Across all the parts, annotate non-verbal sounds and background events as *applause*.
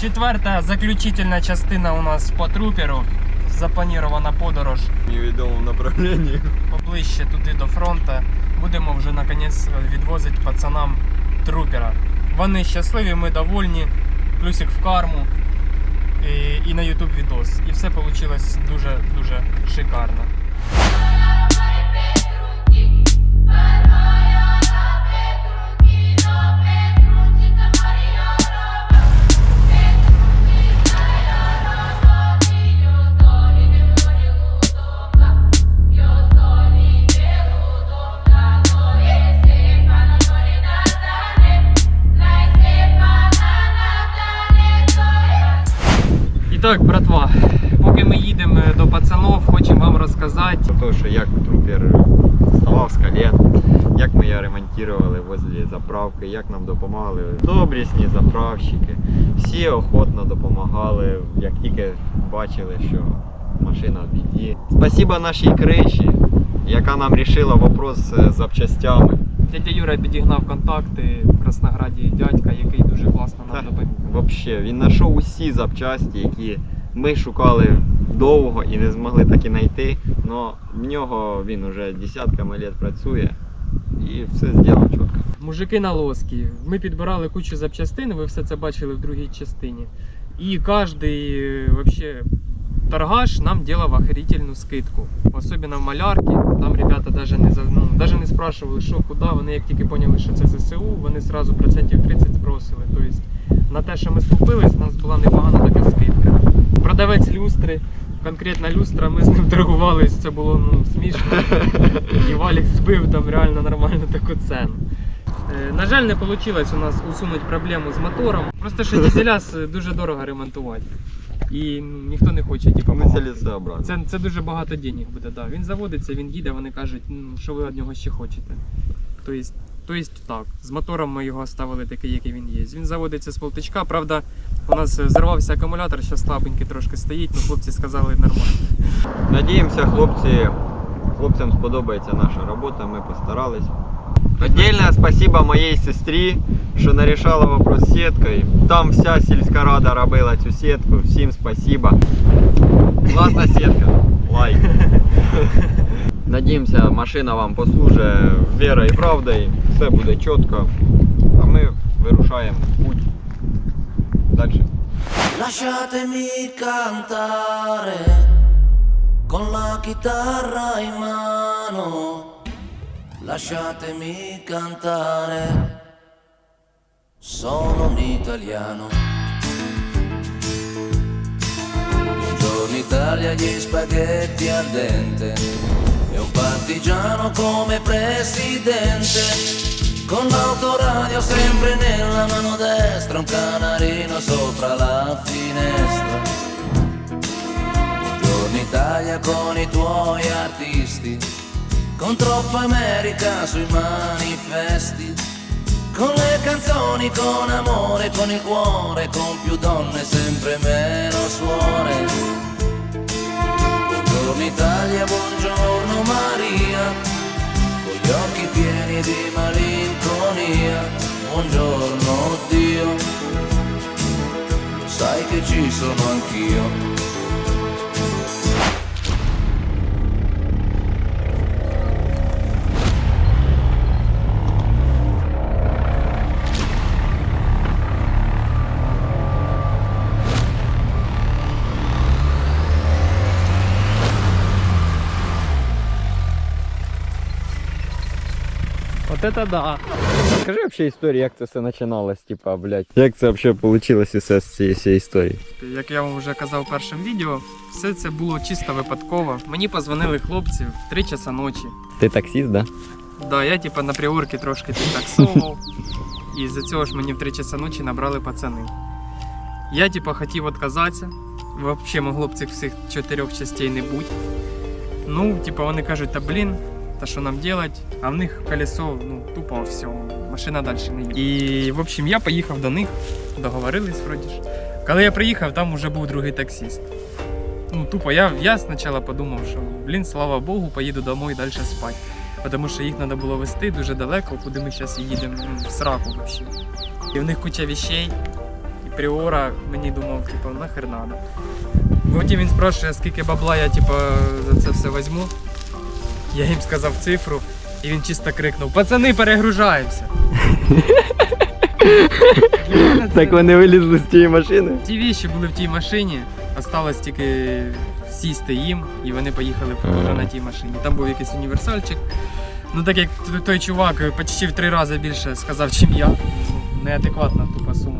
Четверта заключительна частина у нас по труперу. Запланована подорож В невідомому поближче туди до фронту. Будемо вже наконець відвозити пацанам трупера. Вони щасливі, ми довольні. Плюсик в карму. І, і на YouTube відос. І все вийшло дуже-дуже шикарно. З як ми його ремонтували возле заправки, як нам допомагали добрісні заправщики. Всі охотно допомагали, як тільки бачили, що машина в біді. Спасибо нашій криші, яка нам рішила вопрос з запчастями. Дядя Юра підігнав контакти в Краснограді дядька, який дуже класно нам допоміг. Вообще, він знайшов усі запчасті, які ми шукали довго і не змогли так і знайти. Но в нього він уже десятками лет працює і все зробив чітко. Мужики на лоскі. Ми підбирали кучу запчастин, ви все це бачили в другій частині. І кожен вообще торгаш нам делав охерительну скидку. Особливо в малярці. Там ребята даже не ну, не спрашивали, що куди. Вони як тільки поняли, що це ЗСУ, вони сразу процентів 30 спросили. Тобто на те, що ми скупились, у нас була непогана така скидка. Продавець люстри, конкретна люстра, ми з ним торгувались, це було ну, смішно. І Валік збив там реально нормальну таку ціну. Е, На жаль, не вийшло у нас усунути проблему з мотором. Просто що дизеляс дуже дорого ремонтувати. І ну, ніхто не хоче типу, Ми помагати. Це, це дуже багато денег буде. Да. Він заводиться, він їде, вони кажуть, ну, що ви від нього ще хочете. Тобто, тобто так, з мотором ми його ставили такий, який він є. Він заводиться з полтичка. Правда, у нас зарвався акумулятор, ще слабенький трошки стоїть, але хлопці сказали нормально. Надіємося, хлопці, хлопцям сподобається наша робота, ми постарались. Отдельне спасибо моїй сестрі, що нарішала вопрос з сіткою. Там вся сільська рада робила цю сітку. Всім спасибо. Класна сітка. Лайк. *laughs* Надіємося, машина вам послужить вірою і правдою. Все буде чітко. А ми вирушаємо в путь. Далі. Lasciatemi cantare con la chitarra in mano. Lasciatemi cantare. Sono un italiano. Buongiorno Italia, gli spaghetti al dente. E un partigiano come presidente. Con l'autoradio sempre nella mano destra, un canarino sopra la finestra. Buongiorno Italia con i tuoi artisti, con troppa America sui manifesti. Con le canzoni, con amore, con il cuore, con più donne, sempre meno suore. Buongiorno Italia, buongiorno Maria, con gli occhi pieni di malinconia. Buongiorno Dio, lo sai che ci sono anch'io. От це да. Скажи взагалі історію, як це все починалось, типа, блядь. Як це взагалі вийшло все з цієї всієї історії? Як я вам вже казав в першому відео, все це було чисто випадково. Мені позвонили хлопці в 3 часа ночі. Ти таксист, да? Да, я типа на приорці трошки підтаксовував. І з-за цього ж мені в 3 часа ночі набрали пацани. Я типа хотів відказатися. Взагалі могло б цих всіх чотирьох частей не бути. Ну, типа вони кажуть, та блін, та що нам делать? А в них колесо, ну, тупо все, машина далі не їде. І, в общем, я поїхав до них, договорились вроді ж. Коли я приїхав, там вже був другий таксист. Ну, тупо, я, я спочатку подумав, що, блін, слава Богу, поїду домой далі спати. Тому що їх треба було везти дуже далеко, куди ми зараз їдемо, ну, в сраку взагалі. І в них куча вещей. І Пріора мені думав, типу, нахер надо. Потім він спрашує, скільки бабла я типу, за це все візьму. Я їм сказав цифру, і він чисто крикнув: Пацани, перегружаємося. *laughs* Так вони вилізли з тієї машини. Ті віші були в тій машині, осталось тільки сісти їм, і вони поїхали вже на тій машині. Там був якийсь універсальчик. Ну так як той чувак почти в три рази більше сказав, чим я. Ну, Неадекватно тупо суму загнув.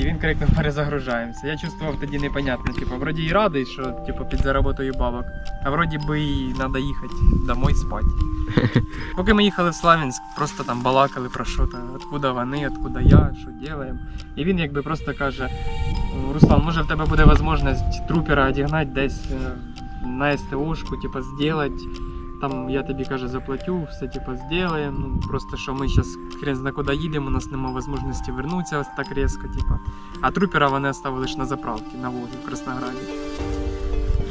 І він крикнув, перезагружаємося. Я чувствував тоді непонятно, типу, вроді і радий, що типу, підзаработаю бабок, а вроді би і треба їхати домой спати. *laughs* Поки ми їхали в Славянськ, просто там балакали про що то, откуда вони, откуда я, що робимо. І він якби просто каже: Руслан, може в тебе буде можливість трупера одігнати десь е, на СТОшку, типу, зробити. Там я тобі каже, заплатю, все типу зробимо. Ну просто що ми зараз хрен зна куди їдемо, у нас немає можливості вернутися так різко, типу. А трупера вони оставили лише на заправці на Волгі в Краснограді.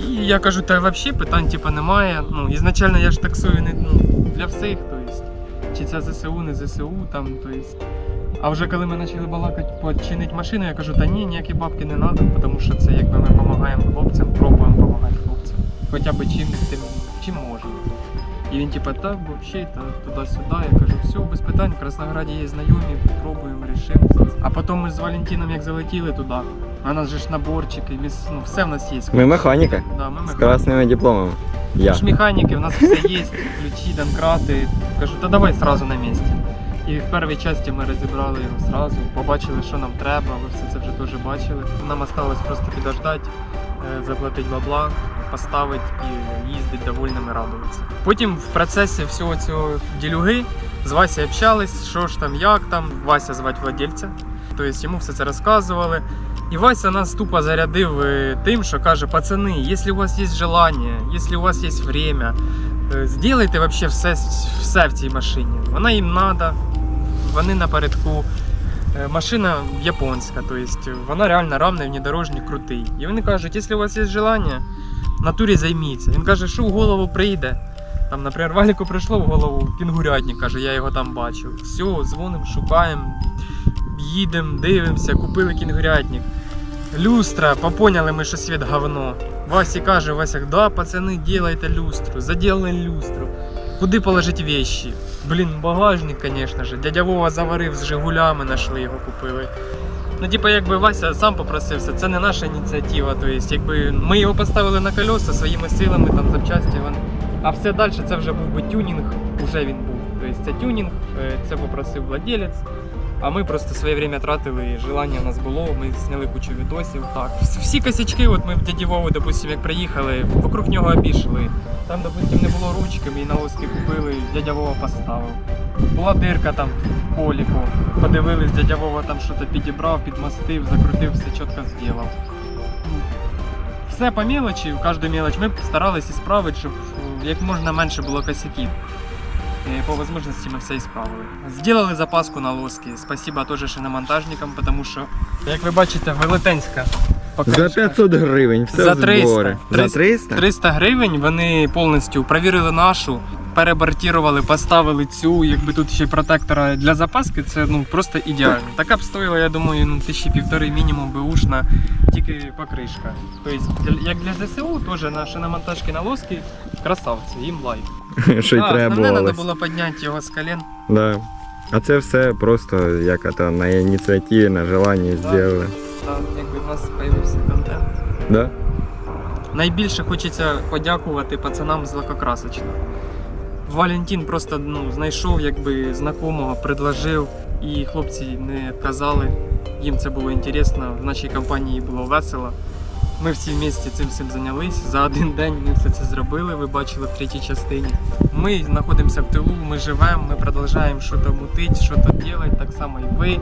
І я кажу, та взагалі питань типу, немає. Ну, ізначально я ж таксую не ну, для всіх, то есть, чи це ЗСУ, не ЗСУ, там, то есть. А вже коли ми почали балакати починити машину, я кажу, та ні, ніякі бабки не треба, тому що це якби ми допомагаємо хлопцям, пробуємо допомагати хлопцям. Хоча б чим, тим, чим можемо. І він типа, так, взагалі, та туди-сюди. Я кажу, все, без питань, в Краснограді є знайомі, пробуємо, рішимо. А потім ми з Валентином як залетіли туди. А у нас же ж наборчики, міс- ну, все в нас є. Ми механіка Да, ми з механіки. красними дипломами. Я. Ми ж механіки, в нас все є, ключі, домкрати. Кажу, та давай сразу на місці. І в першій часті ми розібрали його сразу, побачили, що нам треба, ви все це вже теж бачили. Нам осталось просто підождати, заплатити бабла, поставити і їздити довольними радуватися. Потім в процесі всього цього ділюги з Васі общались, що ж там, як там. Вася звати владельця. Тобто йому все це розказували. І Вася нас тупо зарядив е, тим, що каже: пацани, якщо у вас є желання, якщо у вас є время, е, вообще все, все в цій машині. Вона їм треба, вони напередку. Е, Машина японська, тобто вона реально равний, внедорожник, крутий. І вони кажуть, якщо у вас є желання, в натурі займіться. Він каже, що в голову прийде. Там, наприклад, Валіку прийшло в голову кінгурятник, каже, я його там бачив. Все, дзвонимо, шукаємо, їдемо, дивимося, купили кінгурятник. Люстра, попоняли ми, що світ говно. Васі каже, Вася, да, пацани, делайте люстру, заделали люстру. Куди положити вещи? Блін, багажник, звісно ж. Дядя Вова заварив з Жигулями, знайшли його, купили. Ну, типу, якби Вася сам попросився, це не наша ініціатива. Тобто, якби ми його поставили на колеса своїми силами, там запчасті. Вони... А все далі це вже був би тюнінг, вже він був. Тобто це тюнінг, е, це попросив владелець. А ми просто своє время тратили, желання у нас було, ми зняли кучу відосів. Так, всі косячки, от ми в дяді Вову, допустим, як приїхали, вокруг нього обійшли. Там, допустим, не було ручки, ми на лоски купили, дядя Вова поставив. Була дирка там в поліку. Подивились, дядя Вова там щось підібрав, підмастив, закрутив, все чітко зробив. Все по мелочі, кожну мелоч ми старалися справити, щоб е, як можна менше було косяків. По можливості ми все і справили. Зробили запаску на лоски. Спасибо тоже шиномонтажникам, тому що, як ви бачите, велетенська За 500 гривень, все За в 300. збори. За 300? 300 гривень вони повністю перевірили нашу, перебортірували, поставили цю, якби тут ще протектора для запаски, це ну просто ідеально. Така б стоїла, я думаю, ну тисячі півтори мінімум беушна, тільки покришка. Тобто, як для ЗСУ, теж на шиномонтажки на лоски, красавці, їм лайк. *laughs* Що й Да, Основне треба було підняти його з колен. Да. А це все просто як это, на ініціативі, на желанні Да. зробили. Так, якби в нас з'явився контент. Да? Найбільше хочеться подякувати пацанам з лакокрасочного. Валентин просто ну, знайшов якби знакомого, предложив, і хлопці не відказали. Їм це було інтересно, в нашій компанії було весело. Ми всі вместе цим всім зайнялись. За один день ми все це зробили, ви бачили в третій частині. Ми знаходимося в тилу, ми живемо, ми продовжуємо щось мутити, щось робити, так само і ви.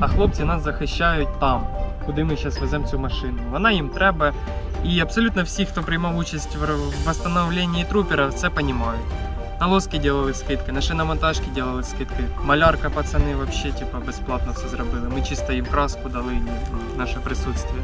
А хлопці нас захищають там, куди ми зараз веземо цю машину. Вона їм треба. І абсолютно всі, хто приймав участь в в восстановленні трупера, це розуміють. На лоски делали скидки, на шиномонтажки делали скидки. Малярка, пацани, вообще типа безплатно все зробили. Ми чисто їм краску дали ну, наше присутствие.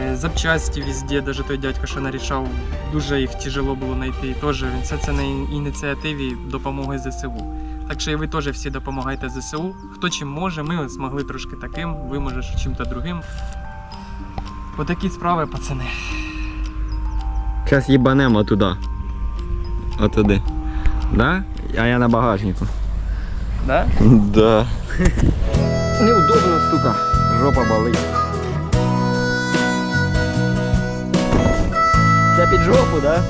Е, Запчасті везде, навіть той дядько, що нарішав, дуже їх тяжело було знайти. Теж він все це на ініціативі допомоги ЗСУ. Так що і ви теж всі допомагайте ЗСУ. Хто чим може, ми змогли трошки таким, ви можеш чим-то другим. Отакі справи, пацани. Зараз їбанемо туди. Отуди. Да? А я на багажнику. Да? Да. *laughs* Неудобно, сука. Жопа болить. Це під жопу, да?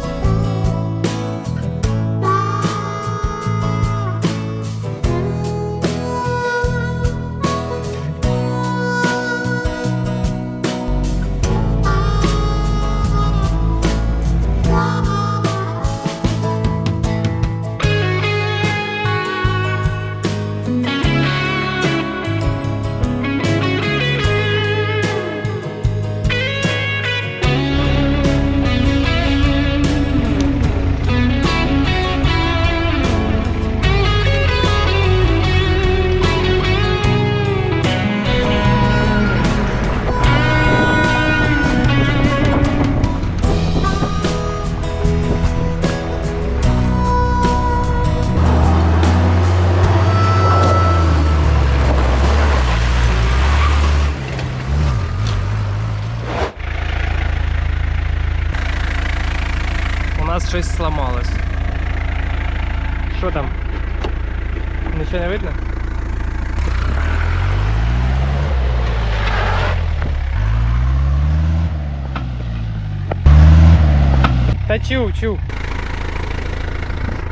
Та чув, чув.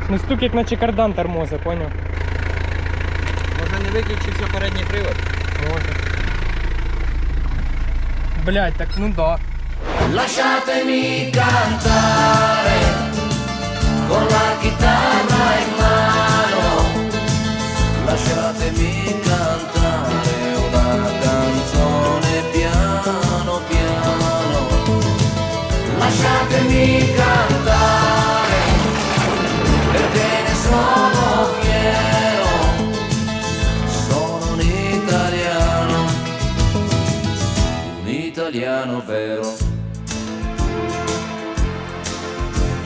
Ну стук як наче кардан тормоза, поняв? Може не виключився передній привод? Може. Блять, так ну да. Lasciatemi cantare con la chitarra in mano. Lasciatemi cantare italiano vero.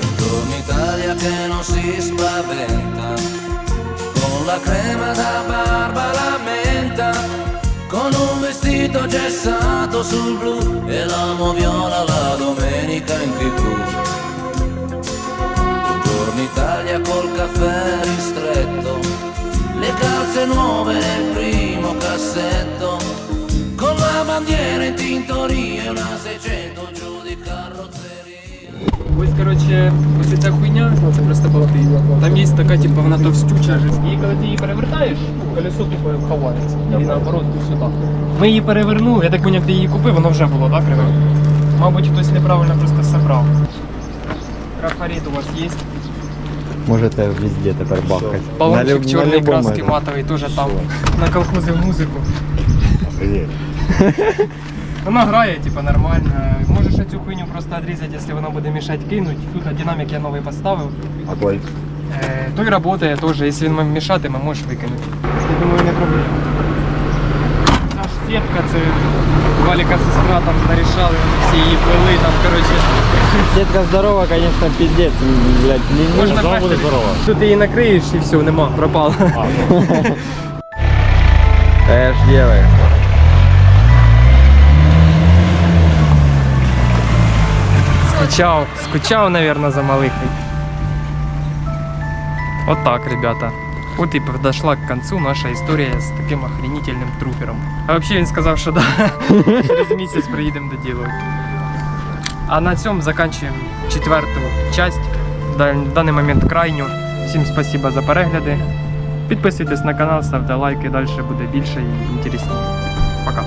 Buongiorno Italia che non si spaventa, con la crema da barba la menta, con un vestito gessato sul blu e l'amo viola la domenica in tv. Buongiorno Italia col caffè ristretto, le calze nuove nel primo cassetto, bandiera in tintoria una 600 giù di carrozzeria. Ось, коротше, ось ця хуйня, ну це просто болти. Там є така, типу, вона товстюча. І коли ти її перевертаєш, колесо типу ховається. І наоборот, сюди. Ми її перевернули, я так поняв, ти її купив, воно вже було, так, криве? Мабуть, хтось неправильно просто собрав. Трафарет у вас є? Можете везде тепер бахати. Балончик чорний краски матовий теж там. На колхози музику. *laughs* Вона грає, типу, нормально. Можеш цю хуйню просто відрізати, якщо вона буде мішати кинуть. Тут динамік я новий поставив. А той? Е, той працює теж, якщо він вам мішатиме, можеш викинути. Я думаю, не проблема. Ця ж сітка, це Валіка сестра там нарішали, всі її плели, там, коротше. Сетка здорова, конечно, пиздец, блядь, не Можна пехти. Тут її накриєш і все, нема, пропало. Да *laughs* я ж делаю. Скучав, скучав, наверное, за малихой. Вот так, ребята. Вот и подошла к концу наша история с таким охренительным трупером. А вообще він сказав, що да, *laughs* через місяць приїдемо доділувати. А на цьому заканчуємо четверту часть. Да- В даний момент крайню. Всім спасибо за перегляди. Підписуйтесь на канал, ставте лайки, далі буде більше і інтересніше. Пока.